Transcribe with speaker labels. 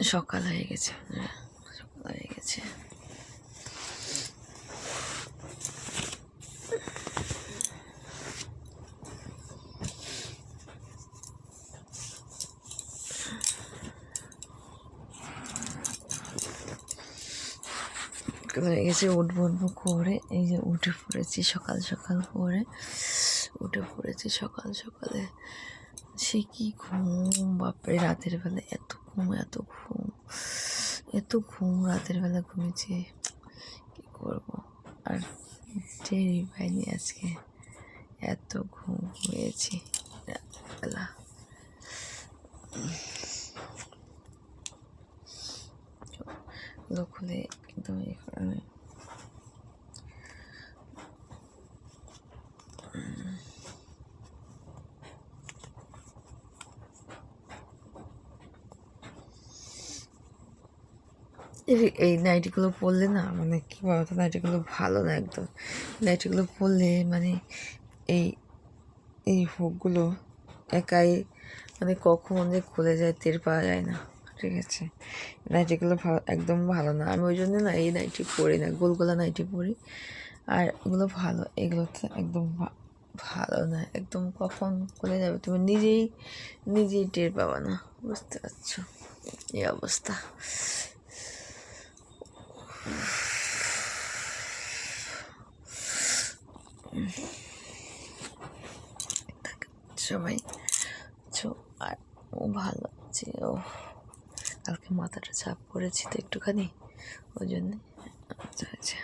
Speaker 1: সকাল হয়ে গেছে হ্যাঁ, সকাল হয়ে গেছে। হয়ে গেছে উঠবো উঠবো করে এই যে উঠে পড়েছি সকাল সকাল করে। উঠে পড়েছি সকাল, সকালে। সে কি ঘুম, বাপরে, রাতের বেলা এত ঘুম এত ঘুম। এত ঘুম রাতের বেলা ঘুমিয়েছি। কি করব? আর টেরি পাইনি আজকে। এত ঘুম ঘুমিয়েছি রাতবেলা খুলে কিন্তু এখানে এই- এই নাইটিগুলো পরলে না মানে কি বলতো নাইটিগুলো ভালো না একদম নাইটিগুলো পরলে মানে এই এই হুকগুলো একাই মানে কখন যে খুলে যায় টের পাওয়া যায় না ঠিক আছে। নাইটিগুলো ভালো একদম ভালো না। আমি ওই জন্য না এই নাইটি পরি না, গোলগোলা নাইটি পরি আর এগুলো ভালো, এগুলো তো একদম ভালো না, একদম কখন খুলে যাবে তুমি নিজেই নিজেই টের পাবে না, বুঝতে পারছ? এই অবস্থা। সবাই আর ও ভালো আছে ও কালকে মাথাটা চাপ করেছি তো একটুখানি ওই জন্যে আচ্ছা আচ্ছা।